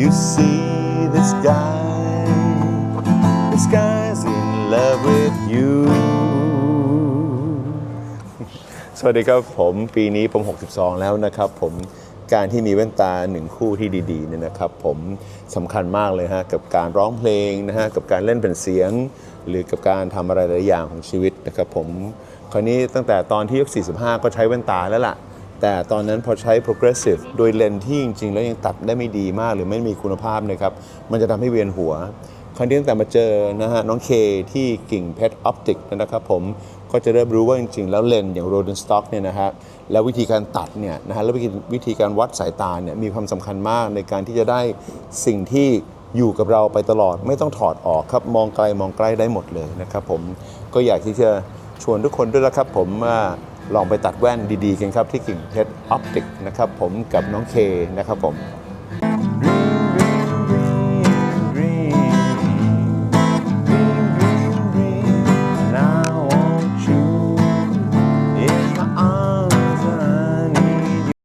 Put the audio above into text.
you see the sky the sky's in love with you สวัสดีครับผมปีนี้ผม 62 แล้วนะครับ ผมการที่มีแว่นตาหนึ่งคู่ที่ดีๆเนี่ยนะครับ ผมสำคัญมากเลยฮะกับการร้องเพลงนะฮะกับการเล่นเป็นเสียง หรือกับการทำอะไรหลายอย่างของชีวิตนะครับ ผมคราวนี้ตั้งแต่ตอนที่ยก45 ก็ใช้แว่นตาแล้วล่ะ แต่ตอนนั้นพอใช้ progressive โดยเลนที่จริง ๆ แล้วยังตัดได้ไม่ดีมากหรือไม่มีคุณภาพนะครับ มันจะทำให้เวียนหัว คราวนี้ตั้งแต่มาเจอนะฮะน้องเคที่กิ่งเพชรออปติกนะครับผมก็จะเริ่มรู้ว่าจริง ๆ แล้วเลนอย่างโรดนสต็อกเนี่ยนะฮะแล้ววิธีการตัดเนี่ยนะฮะแล้ววิธีการวัดสายตาเนี่ยมีความสำคัญมากในการที่จะได้สิ่งที่อยู่กับเราไปตลอดไม่ต้องถอดออกครับมองไกลมองใกล้ได้หมดเลยนะครับผมก็อยากที่จะชวนทุกคนด้วยนะครับผมว่า ลองไปตัดแว่นดีๆกันครับที่กิ่งเพชรออปติกนะครับผมกับน้องเคนะครับผม